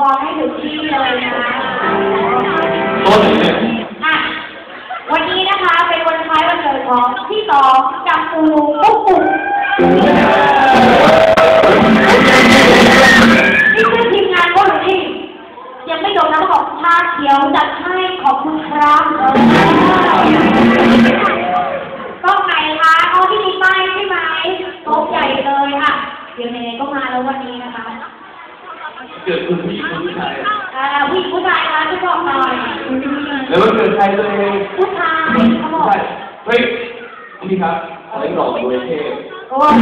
วอให้ถึงที่เลยนะต้นเนี่ยอะวันนี้นะคะเป็นวันคล้ายวันเกิดของพี่ต๋องกับปูปุ๊กปุ๊กนี่คือทีมงานโคตรที่ยังไม่จบนะบอกชาเขียวจัดให้ขอบคุณครับก็องไหนคะเขาที่มีป้ายใช่ไหมโต๊ะใหญ่เลยค่ะเดี๋ยวไหนๆก็มาแล้ววันนี้ กิดคุณผู้หญิงคุณผู้ชายอ่าผู้หญิงผู้ชายคะช่วยบอกหน่อยแล้วมันเกิดใครตัวเองผู้ชายเขาบอกใช่เฮ้ยพี่ครับอะไรหลอกโดยเทพโอ้ย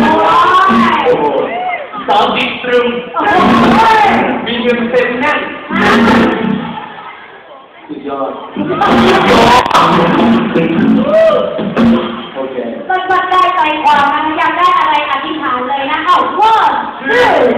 โอ้โหสาวดิตรึมโอ้ยมีเงินเต็มแน่นสุดยอดโอเคมันมันได้ใจความนะอยากได้อะไรอธิษฐานเลยนะเอาว่าชื่อชื่อ